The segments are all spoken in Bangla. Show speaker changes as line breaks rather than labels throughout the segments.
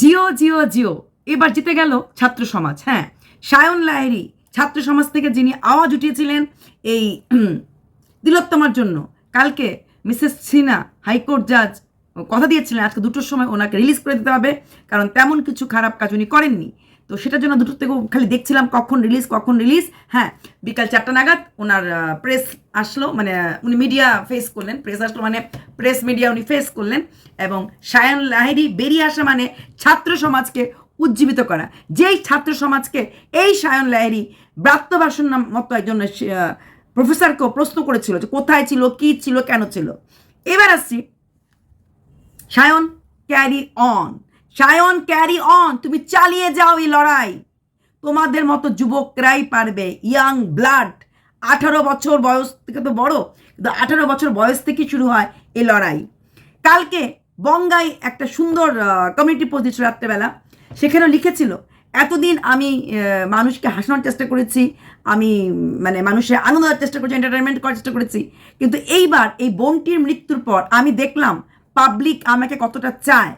জিও জিও জিও। এবার জিতে গেল ছাত্র সমাজ হ্যাঁ। সায়ন লাইরি ছাত্র সমাজ থেকে যিনি আওয়াজ উঠিয়েছিলেন এই তিলোত্তমার জন্য, কালকে মিসেস সিনা হাইকোর্ট জাজ কথা দিয়েছিলেন, আজকে দুটোর সময় ওনাকে রিলিজ করে দিতে হবে, কারণ তেমন কিছু খারাপ কাজ উনি করেননি। তো সেটার জন্য দুটোর থেকেও খালি দেখছিলাম কখন রিলিজ কখন রিলিজ হ্যাঁ বিকাল চারটা নাগাদ ওনার প্রেস আসলো মানে উনি মিডিয়া ফেস করলেন। প্রেস আসলো মানে প্রেস মিডিয়া উনি ফেস করলেন এবং সায়ন লাহেরি বেরিয়ে আসা মানে ছাত্র সমাজকে উজ্জীবিত করা। যেই ছাত্র সমাজকে এই সায়ন লাহেরি ব্রাত্যবাসন মতো একজন প্রফেসরকেও প্রশ্ন করেছিল যে কোথায় ছিল, কি ছিল, কেন ছিল। এবার আসছি Sayan carry on Sayan carry on তুমি চালিয়ে যাও এই লড়াই। তোমাদের মতো যুবকরাই পারবে। ইয়াং ব্লাড আঠারো বছর বয়স থেকে তো বড়, কিন্তু আঠারো বছর বয়স থেকে শুরু হয় এই লড়াই। কালকে বঙ্গাই একটা সুন্দর কমিউনিটি পোস্ট দিচ্ছিল রাত্রেবেলা। সেখানেও লিখেছিল, এতদিন আমি মানুষকে হাসানোর চেষ্টা করেছি। আমি মানে মানুষের আনন্দ দেওয়ার চেষ্টা করেছি এন্টারটেনমেন্ট করার চেষ্টা করেছি। কিন্তু এইবার এই বোনটির মৃত্যুর পর আমি দেখলাম পাবলিক আমাকে কতটা চায়।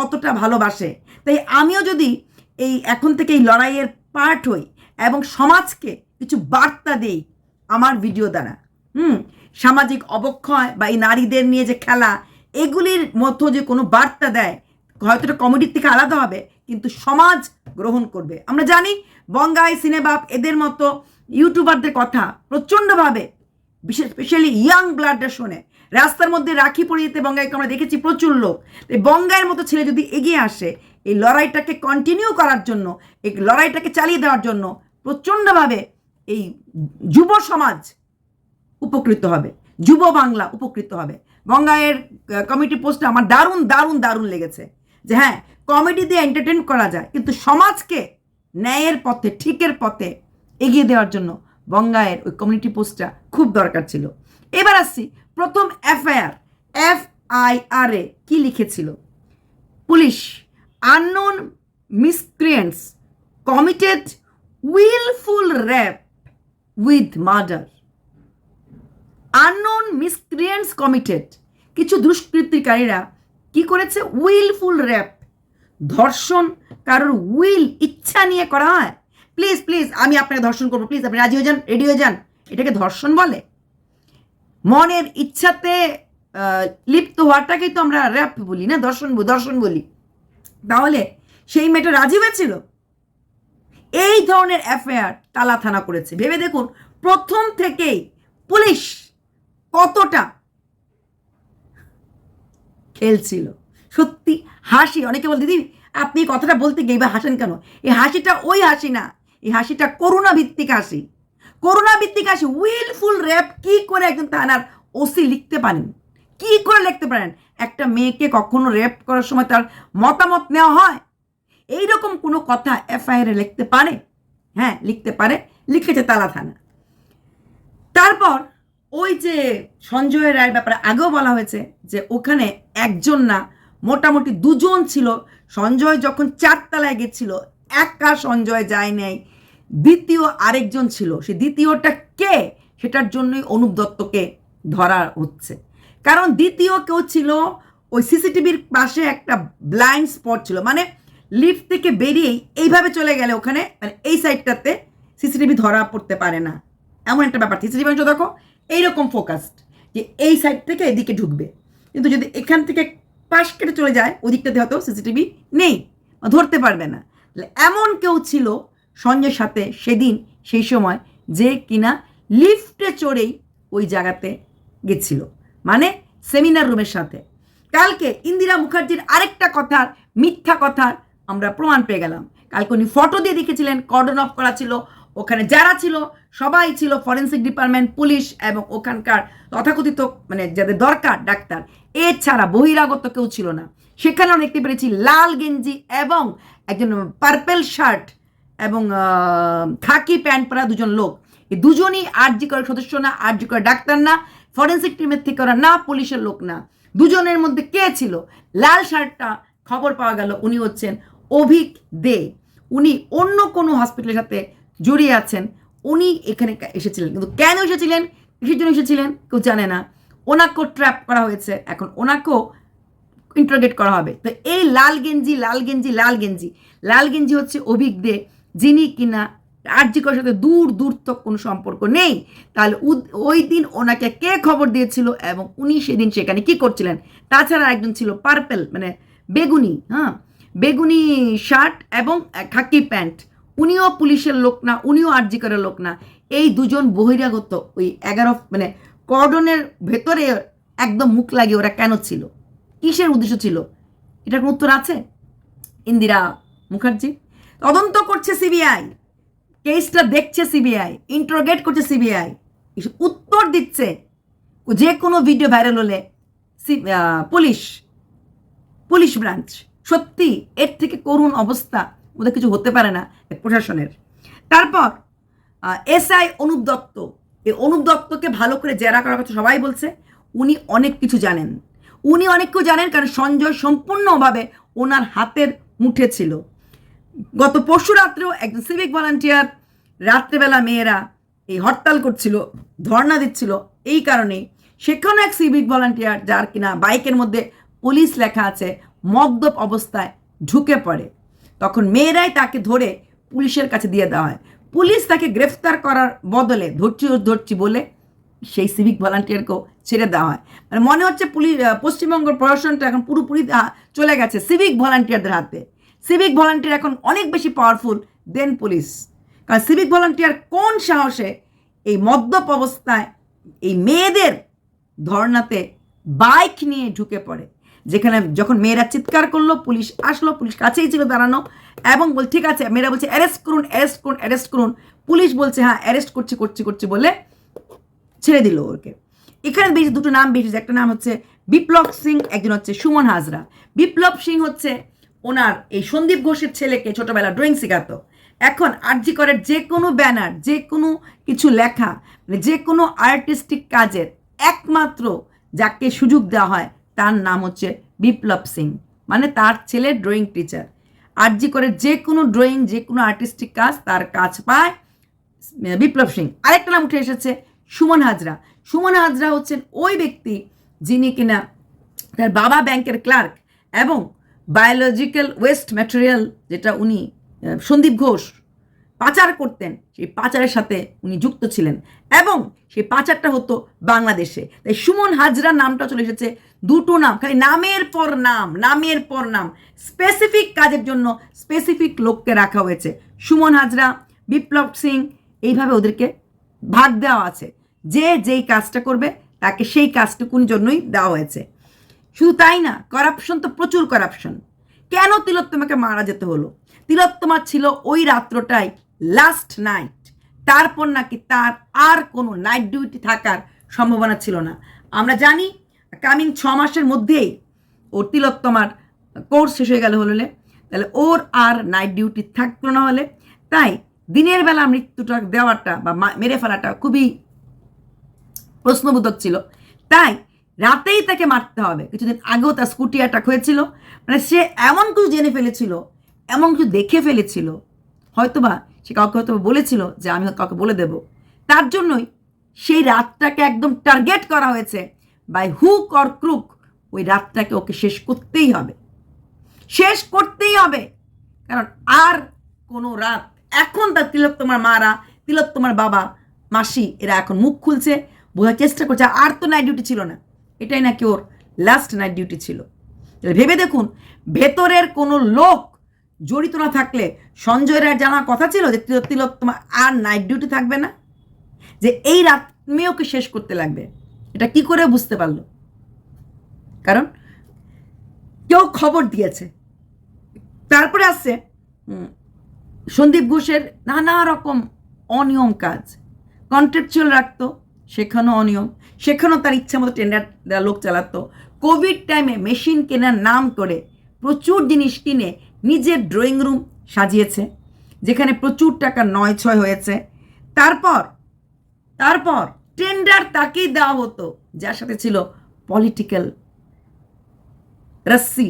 কতটা ভালোবাসে। তাই আমিও যদি এই এখন থেকে এই লড়াইয়ের পার্ট হই এবং সমাজকে কিছু বার্তা দেই আমার ভিডিও দ্বারা, হুম, সামাজিক অবক্ষয় বা এই নারীদের নিয়ে যে খেলা, এগুলির মধ্যে যে কোনো বার্তা দেয়, হয়তো এটা কমেডির থেকে আলাদা হবে, কিন্তু সমাজ গ্রহণ করবে। আমরা জানি বঙ্গাই, সিনেবাপ, এদের মতো ইউটিউবারদের কথা প্রচণ্ডভাবে, বিশেষ স্পেশালি ইয়াং ব্লাডটা শোনে। রাস্তার মধ্যে রাখি পরিয়ে দিতে বঙ্গাইকে আমরা দেখেছি প্রচুর লোক। এই বঙ্গাইয়ের মতো ছেলে যদি এগিয়ে আসে, এই লড়াইটাকে কন্টিনিউ করার জন্য, এই লড়াইটাকে চালিয়ে দেওয়ার জন্য প্রচণ্ডভাবে এই যুব সমাজ উপকৃত হবে, যুব বাংলা উপকৃত হবে। বঙ্গায়ের কমিটি পোস্টে আমার দারুণ দারুণ দারুণ লেগেছে যে হ্যাঁ কমেডি দিয়ে এন্টারটেন করা যায়, কিন্তু সমাজকে ন্যায়ের পথে, ঠিকের পথে এগিয়ে দেওয়ার জন্য বঙ্গায়ের ওই কমিউনিটি পোস্টটা খুব দরকার ছিল। এবার আসছি প্রথম এফআইআর এফ আই আর এ কি লিখেছিল? Police unknown miscreants committed wilful rape with murder unknown miscreants committed কিছু দুষ্কৃতিকারীরা কি করেছে? উইলফুল র্যাপ ধর্ষণ, কারোর উইল ইচ্ছা নিয়ে করা হয়। প্লিজ প্লিজ আমি আপনাকে ধর্ষণ করব। প্লিজ আপনি রাজি হয়ে যান রেডি হয়ে যান। এটাকে ধর্ষণ বলে। মনের ইচ্ছাতে লিপ্ত হওয়াটাকেই তো আমরা র্যাপ বলি না? দর্শন দর্শন বলি। তাহলে সেই মেয়েটা রাজি হয়েছিল? এই ধরনের এফআইআর তালা থানা করেছে। ভেবে দেখুন, প্রথম থেকেই পুলিশ কতটা খেলছিল। সত্যি হাসি। অনেকে বল, দিদি, আপনি কথাটা বলতে গিয়ে বা হাসেন কেন? এই হাসিটা ওই হাসি না। এই হাসিটা করুণা ভিত্তিক হাসি। করুণা ভিত্তিক হাসি উইলফুল র্যাপ, কি করে একজন থানার ওসি লিখতে পারেন? কি করে লিখতে পারেন? একটা মেয়েকে কখনো র্যাপ করার সময় তার মতামত নেওয়া হয়? এই রকম কোনো কথা এফআইআরে লিখতে পারে? হ্যাঁ লিখতে পারে। লিখেছে তালা থানা। তারপর ওই যে সঞ্জয় রায়ের ব্যাপারে আগেও বলা হয়েছে যে ওখানে একজন না, মোটামুটি দুজন ছিল। সঞ্জয় যখন চারতলায় গেছিল, একা সঞ্জয় যায় নাই। দ্বিতীয় আরেকজন ছিল। সে দ্বিতীয়টা কে? সেটার জন্যই অনুপ দত্তকে ধরা হচ্ছে। কারণ দ্বিতীয় কেউ ছিল, ওই সিসিটিভির পাশে একটা ব্লাইন্ড স্পট ছিল। মানে লিফট থেকে বেরিয়েই এইভাবে চলে গেলে ওখানে মানে এই সাইডটাতে সিসিটিভি ধরা পড়তে পারে না। এমন একটা ব্যাপার। সিসিটিভি অংশ দেখো, এইরকম ফোকাসড যে এই সাইড থেকে এদিকে ঢুকবে। কিন্তু যদি এখান থেকে পাশ কেটে চলে যায়, ওদিকটাতে হয়তো সিসিটিভি নেই ধরতে পারবে না। এমন কেউ ছিল সঞ্জয়ের সাথে সেদিন সেই সময় যে কিনা লিফটে চড়েই ওই জায়গাতে গেছিল। মানে সেমিনার রুমের সাথে। কালকে ইন্দিরা মুখার্জির আরেকটা কথার, মিথ্যা কথার আমরা প্রমাণ পেয়ে গেলাম। কালকে উনি ফটো দিয়ে দেখেছিলেন কর্ডন অফ করা ছিল, ওখানে যারা ছিল, সবাই ছিল ফরেন্সিক ডিপার্টমেন্ট পুলিশ এবং ওখানকার তথাকথিত মানে যাদের দরকার, ডাক্তার। এছাড়া বহিরাগত কেউ ছিল না। সেখানেও দেখতে পেরেছি লাল গেঞ্জি এবং একজন পার্পেল শার্ট এবং খাকি প্যান্ট পরা দুজন লোক। এই দুজনই আরজি করার সদস্য না, আরজি করার ডাক্তার না, ফরেন্সিক টিমের থেকে ওরা না, পুলিশের লোক না। দুজনের মধ্যে কে ছিল? লাল শার্টটা খবর পাওয়া গেল, উনি হচ্ছেন অভিক দে। উনি অন্য কোনো হসপিটালের সাথে জড়িয়ে আছেন। উনি এখানে এসেছিলেন। কিন্তু কেন এসেছিলেন? কিসের জন্য এসেছিলেন? কেউ জানে না। ওনাকেও ট্র্যাপ করা হয়েছে। এখন ওনাকেও ইন্টারোগেট করা হবে। তো এই লাল গেঞ্জি লাল গেঞ্জি লাল গেঞ্জি। লাল গেঞ্জি হচ্ছে অভিজ্ঞ যিনি কিনা আর্যিকর সাথে দূর দূর তো কোনো সম্পর্ক নেই, তাহলে ওই দিন ওনাকে কে খবর দিয়েছিল এবং উনি সেদিন সেখানে কি করছিলেন? তাছাড়া একজন ছিল পার্পেল মানে বেগুনি হ্যাঁ? বেগুনি শার্ট এবং খাকি প্যান্ট। উনিও পুলিশের লোক না, উনিও আর্যিকরের লোক না। এই দুজন বহিরাগত ওই এগারো মানে কর্ডনের ভেতরে একদম মুখ লাগিয়ে ওরা কেন ছিল? কিসের উদ্দেশ্য ছিল? এটার উত্তর আছে? ইন্দিরা মুখার্জি? তদন্ত করছে সিবিআই। কেসটা দেখছে সিবিআই ইন্টারোগেট করছে সিবিআই। উত্তর দিচ্ছে যে কোনো ভিডিও ভাইরাল হলে পুলিশ পুলিশ ব্রাঞ্চ সত্যি, এর থেকে করুণ অবস্থা ওদের কিছু হতে পারে না প্রশাসনের। তারপর এসআই অনুপ দত্ত। এই অনুপ দত্তকে ভালো করে জেরা করার কথা সবাই বলছে। উনি অনেক কিছু জানেন। উনি অনেক কিছু জানেন কারণ সঞ্জয় সম্পূর্ণভাবে ওনার হাতের মুঠে ছিল। গত পরশু রাত্রেও একজন সিভিক ভলান্টিয়ার রাত্রেবেলা মেয়েরা এই হরতাল করছিল, ধর্ণা দিচ্ছিল, এই কারণেই সেখানেও এক সিভিক ভলান্টিয়ার যার কিনা বাইকের মধ্যে পুলিশ লেখা আছে মদ্যপ অবস্থায় ঢুকে পড়ে। তখন মেয়েরাই তাকে ধরে পুলিশের কাছে দিয়ে দেওয়া হয়। পুলিশ তাকে গ্রেফতার করার বদলে ধরছি ধরছি বলে সেই সিভিক ভলান্টিয়ারকেও ছেড়ে দেওয়া হয়। মানে মনে হচ্ছে পুলিশ পশ্চিমবঙ্গের প্রশাসনটা এখন পুরোপুরি চলে গেছে সিভিক ভলান্টিয়ারদের হাতে। সিভিক ভলান্টিয়ার এখন অনেক বেশি পাওয়ারফুল দেন পুলিশ কারণ সিভিক ভলান্টিয়ার কোন সাহসে এই মদ্যপ অবস্থায় এই মেয়েদের ধর্নাতে বাইক নিয়ে ঢুকে পড়ে? যেখানে যখন মেয়েরা চিৎকার করল, পুলিশ আসলো, পুলিশ কাছেই ছিল দাঁড়ানো এবং বল, ঠিক আছে। মেয়েরা বলছে অ্যারেস্ট করুন অ্যারেস্ট করুন অ্যারেস্ট করুন। পুলিশ বলছে হ্যাঁ অ্যারেস্ট করছি করছি করছি, বলে ছেড়ে দিল ওকে। এখানে বেশ দুটো নাম বেশি, একটা নাম হচ্ছে বিপ্লব সিং, একজন হচ্ছে সুমন হাজরা। বিপ্লব সিং হচ্ছে ওনার এই সন্দীপ ঘোষের ছেলেকে ছোটবেলা ড্রয়িং শেখাতো। এখন আরজি করের যে কোনো ব্যানার, যে কোনো কিছু লেখা মানে যে কোনো আর্টিস্টিক কাজের একমাত্র যাকে সুযোগ দেওয়া হয়, তার নাম হচ্ছে বিপ্লব সিং। মানে তার ছেলে ড্রয়িং টিচার। আরজি করে যে কোনো ড্রয়িং, যে কোনো আর্টিস্টিক কাজ তার কাজ পায় বিপ্লব সিং। আরেকটা নাম উঠে এসেছে সুমন হাজরা। সুমন হাজরা হচ্ছেন ওই ব্যক্তি যিনি কিনা তার বাবা ব্যাংকের ক্লার্ক এবং বায়োলজিক্যাল ওয়েস্ট ম্যাটেরিয়াল যেটা উনি সন্দীপ ঘোষ পাচার করতেন, সেই পাচারের সাথে উনি যুক্ত ছিলেন এবং সেই পাচারটা হতো বাংলাদেশে। তাই সুমন হাজরা নামটা চলে এসেছে দুটো নাম, খালি নামের পর নাম, নামের পর নাম। স্পেসিফিক কাজের জন্য স্পেসিফিক লোককে রাখা হয়েছে। সুমন হাজরা, বিপ্লব সিং, এইভাবে ওদেরকে ভাগ দেওয়া আছে। যে যেই কাজটা করবে, তাকে সেই কাজটুকুন জন্যই দেওয়া হয়েছে। শুধু তাই না করাপশন তো প্রচুর করাপশন কেন তিলোত্তমাকে মারা যেতে হলো? তিলোত্তমা ছিল ওই রাত্রটাই লাস্ট নাইট তারপর নাকি তার আর কোনো নাইট ডিউটি থাকার সম্ভাবনা ছিল না। আমরা জানি কামিং ছ মাসের মধ্যেই ওর তিলোত্তমার কোর্স শেষ হয়ে গেল হলে তাহলে ওর আর নাইট ডিউটি থাকল না হলে। তাই দিনের বেলা মৃত্যুটা দেওয়াটা বা মেরে ফেলাটা খুবই প্রশ্নবোধক ছিল। তাই রাতেই তাকে মারতে হবে। কিছুদিন আগেও তার স্কুটি অ্যাটাক হয়েছিল। মানে সে এমন কিছু জেনে ফেলেছিল, এমন কিছু দেখে ফেলেছিল। হয়তোবা সে কাউকে হয়তো বলেছিল যে আমি কাউকে বলে দেব। তার জন্যই সেই রাতটাকে একদম টার্গেট করা হয়েছে বাই হুক অর ক্রুক ওই রাতটাকে ওকে শেষ করতেই হবে। শেষ করতেই হবে। কারণ আর কোনো রাত, এখন তার তিলোত্তমার মারা, তিলোত্তমার বাবা, মাসি, এরা এখন মুখ খুলছে, বোঝার চেষ্টা করছে, আর তো নাই ডিউটি ছিল না। এটাই নাকি ওর লাস্ট নাইট ডিউটি ছিল। ভেবে দেখুন, ভেতরের কোনো লোক জড়িত না থাকলে সঞ্জয় রায়ের জানার কথা ছিল যে তিলো- তোমার আর নাইট ডিউটি থাকবে না? যে এই রাত মেয়েকে শেষ করতে লাগবে। এটা কি করে বুঝতে পারল? কারণ কেউ খবর দিয়েছে। তারপরে আসছে সন্দীপ ঘোষের নানা রকম অনিয়ম কাজ। কন্ট্রাকচুয়াল রাখতো সেখানেও অনিয়ম। সেখানেও তার ইচ্ছা মতো টেন্ডার লোক চালাতো। কোভিড টাইমে মেশিন কেনার নাম করে প্রচুর জিনিস কিনে নিজের ড্রয়িং রুম সাজিয়েছে, যেখানে প্রচুর টাকা নয় ছয় হয়েছে। তারপর তারপর টেন্ডার তাকেই দেওয়া হতো, যার সাথে ছিল পলিটিক্যাল রস্সি।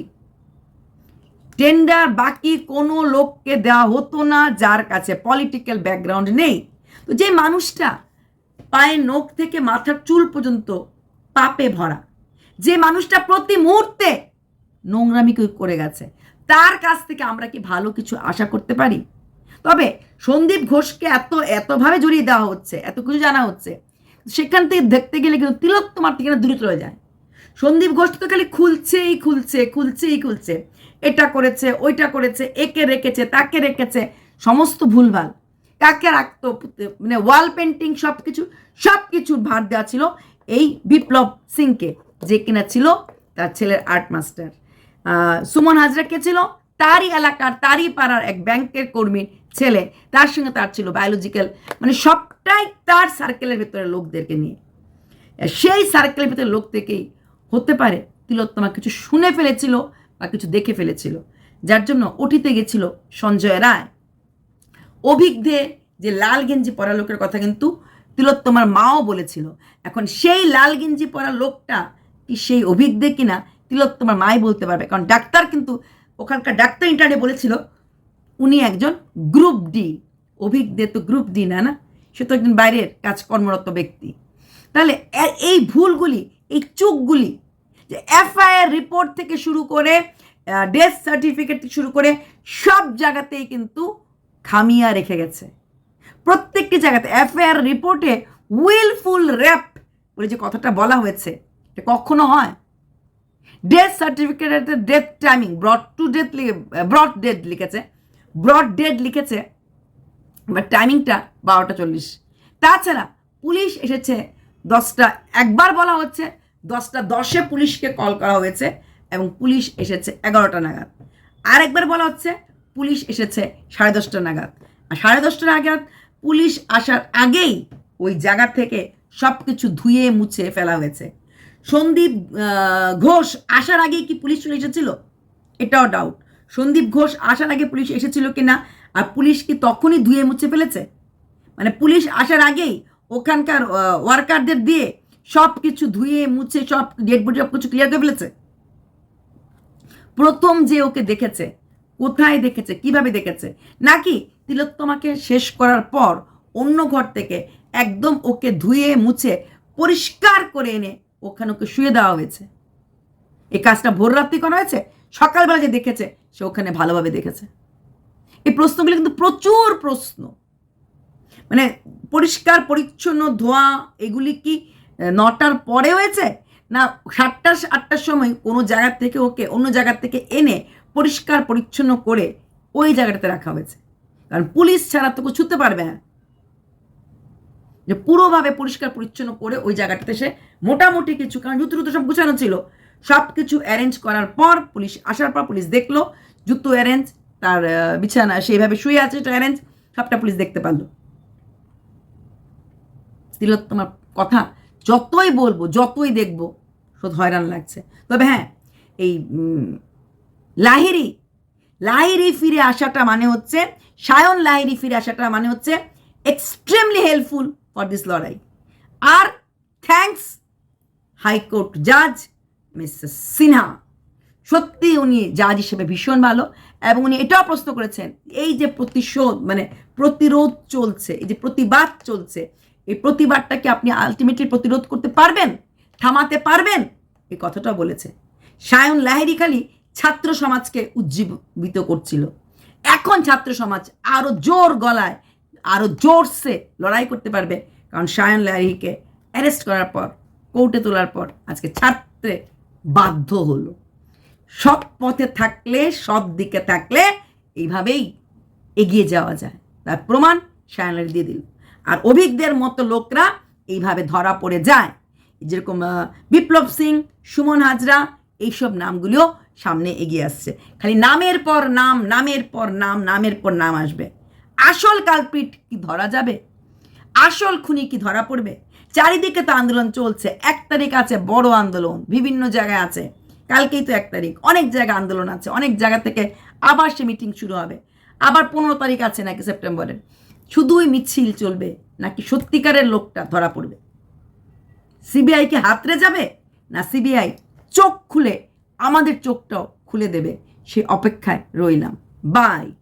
টেন্ডার বাকি কোনো লোককে দেওয়া হতো না, যার কাছে পলিটিক্যাল ব্যাকগ্রাউন্ড নেই। তো যে মানুষটা পায়ের নখ থেকে মাথার চুল পর্যন্ত পাপে ভরা। যে মানুষটা প্রতি মুহূর্তে নোংরামি করে গেছে, তার কাছ থেকে আমরা কি ভালো কিছু আশা করতে পারি? তবে সন্দীপ ঘোষকে এত, এতভাবে জড়িয়ে দেওয়া হচ্ছে, এত কিছু জানা হচ্ছে, সেখান থেকে দেখতে গেলে কিন্তু তিলোত্তমার থেকে না দূরে চলে যায়। সন্দীপ ঘোষ তো খালি খুলছেই খুলছে খুলছেই খুলছে। এটা করেছে, ওইটা করেছে, একে রেখেছে, তাকে রেখেছে, সমস্ত ভুলভাল। কাকে রাখতো মানে ওয়াল পেন্টিং সব কিছু সব কিছুর ভার দেওয়া ছিল এই বিপ্লব সিংকে, যে কিনা ছিল তার ছেলের আর্ট মাস্টার সুমন হাজরা কে ছিল? তারই এলাকার, তারই পাড়ার এক ব্যাংকের কর্মীর ছেলে। তার সঙ্গে তার ছিল বায়োলজিক্যাল মানে সবটাই তার সার্কেলের ভেতরে লোকদেরকে নিয়ে। সেই সার্কেলের ভেতরে লোক থেকেই হতে পারে তিলোত্তমা কিছু শুনে ফেলেছিল বা কিছু দেখে ফেলেছিল, যার জন্য ওটিতে গেছিল সঞ্জয় রায়। অভিজ্ঞে যে লাল গেঞ্জি পরা লোকের কথা কিন্তু তিলোত্তমার মাও বলেছিল। এখন সেই লাল গেঞ্জি পরা লোকটা কি সেই অভিজ্ঞে কিনা তিলোত্তমার মাই বলতে পারবে। কারণ ডাক্তার কিন্তু ওখানকার ডাক্তার ইন্টারনে বলেছিল, উনি একজন গ্রুপ ডি অভিজ্ঞে তো গ্রুপ ডি না না? সে তো একজন বাইরের কাজ কর্মরত ব্যক্তি। তাহলে এই ভুলগুলি, এই চুকগুলি যে এফআইআর রিপোর্ট থেকে শুরু করে ডেথ সার্টিফিকেট থেকে শুরু করে সব জায়গাতেই কিন্তু খামিয়া রেখে গেছে। প্রত্যেকটি জায়গাতে এফআইআর রিপোর্টে উইলফুল র্যাপ বলে যে কথাটা বলা হয়েছে, এটা কখনো হয়। ডেথ সার্টিফিকেটের death timing broad to death broad date লিখেছে। ব্রড ডেট লিখেছে বা টাইমিংটা বারোটা চল্লিশ। তাছাড়া পুলিশ এসেছে দশটা, একবার বলা হচ্ছে, দশটা দশে পুলিশকে কল করা হয়েছে এবং পুলিশ এসেছে এগারোটা নাগাদ। আরেকবার বলা হচ্ছে পুলিশ এসেছে সাড়ে দশটা নাগাদ। আর সাড়ে দশটা নাগাদ পুলিশ আসার আগেই ওই জায়গা থেকে সব কিছু ধুয়ে মুছে ফেলা হয়েছে। সন্দীপ ঘোষ আসার আগেই কি পুলিশ চলে এসেছিল? এটাও ডাউট সন্দীপ, ঘোষ আসার আগে পুলিশ এসেছিল কি না আর পুলিশ কি তখনই ধুয়ে মুছে ফেলেছে? মানে পুলিশ আসার আগেই ওখানকার ওয়ার্কারদের দিয়ে সব কিছু ধুয়ে মুছে সব ডেড বডি সব কিছু ক্লিয়ার করে ফেলেছে। প্রথম যে ওকে দেখেছে কোথায় দেখেছে, কীভাবে দেখেছে? নাকি তিলোত্তমাকে শেষ করার পর অন্য ঘর থেকে একদম ওকে ধুয়ে, মুছে, পরিষ্কার করে এনে ওখানে ওকে শুয়ে দেওয়া হয়েছে? এই কাজটা ভোর রাত্রি করা হয়েছে? সকালবেলা যে দেখেছে, সে ওখানে ভালোভাবে দেখেছে। এই প্রশ্নগুলো কিন্তু প্রচুর প্রশ্ন। মানে পরিষ্কার, পরিচ্ছন্ন, ধোয়া, এগুলি কি নটার পরে হয়েছে? না সাতটা আটটার সময় কোনো জায়গা থেকে ওকে অন্য জায়গা থেকে এনে পরিষ্কার, পরিচ্ছন্ন করে ওই জায়গাটাতে রাখা হয়েছে। কারণ পুলিশ ছাড়া তো ছুতে পারবে না। যে পুরোভাবে পরিষ্কার, পরিচ্ছন্ন করে ওই জায়গাটাতে সে মোটামুটি কিছু, কারণ জুতো টুতো সব গুছানো ছিল। সব কিছু অ্যারেঞ্জ করার পর পুলিশ আসার পর পুলিশ দেখল জুতো অ্যারেঞ্জ তার বিছানা সেইভাবে শুয়ে আছে, সেটা অ্যারেঞ্জ সবটা পুলিশ দেখতে পারল। তিলোত্তমার কথা যতই বলব, যতই দেখব হয়রান লাগছে। তবে হ্যাঁ এই লাহিরি লাহিরি ফিরে আসাটা মানে হচ্ছে, সায়ন লাহিরি ফিরে আসাটা মানে হচ্ছে এক্সট্রিমলি হেল্পফুল ফর দিস লড়াই। আর থ্যাঙ্কস হাইকোর্ট জাজ মিসেস সিনহা। সত্যি উনি জাজ হিসেবে ভীষণ ভালো এবং উনি এটাও প্রশ্ন করেছেন, এই যে প্রতিশোধ মানে প্রতিরোধ চলছে, এই যে প্রতিবাদ চলছে, এই প্রতিবাদটাকে আপনি আলটিমেটলি প্রতিরোধ করতে পারবেন, থামাতে পারবেন? এই কথাটা বলেছে। সায়ন লাহিরি খালি ছাত্র সমাজকে উজ্জীবিত করছিল। এখন ছাত্র সমাজ আরও জোর গলায়, আরও জোরসে লড়াই করতে পারবে। কারণ সায়ন লাহিরিকে অ্যারেস্ট করার পর, কোর্টে তোলার পর আজকে ছাত্রে বাধ্য হলো। সব পথে থাকলে সব দিকে থাকলে এইভাবেই এগিয়ে যাওয়া যায়। তার প্রমাণ সায়নের দিয়ে দিল। আর অভিজ্ঞদের মতো লোকরা এইভাবে ধরা পড়ে যায়। যেরকম বিপ্লব সিং, সুমন হাজরা এইসব নামগুলিও সামনে এগিয়ে আসছে। খালি নামের পর নাম, নামের পর নাম, নামের পর নাম আসবে। আসল কালপিট কি ধরা যাবে? আসল খুনি কি ধরা পড়বে? চারিদিকে তো আন্দোলন চলছে। এক তারিখ আছে, বড় আন্দোলন। বিভিন্ন জায়গায় আছে। কালকেই তো এক তারিখ। অনেক জায়গায় আন্দোলন আছে। অনেক জায়গা থেকে আবার সে মিটিং শুরু হবে। আবার পনেরো তারিখ আছে নাকি সেপ্টেম্বরের। শুধুই মিছিল চলবে নাকি সত্যিকারের লোকটা ধরা পড়বে? সিবিআই সিবিআইকে হাতড়ে যাবে না সিবিআই? চোখ খুলে আমাদের চোখটাও খুলে দেবে। সে অপেক্ষায় রইলাম। বাই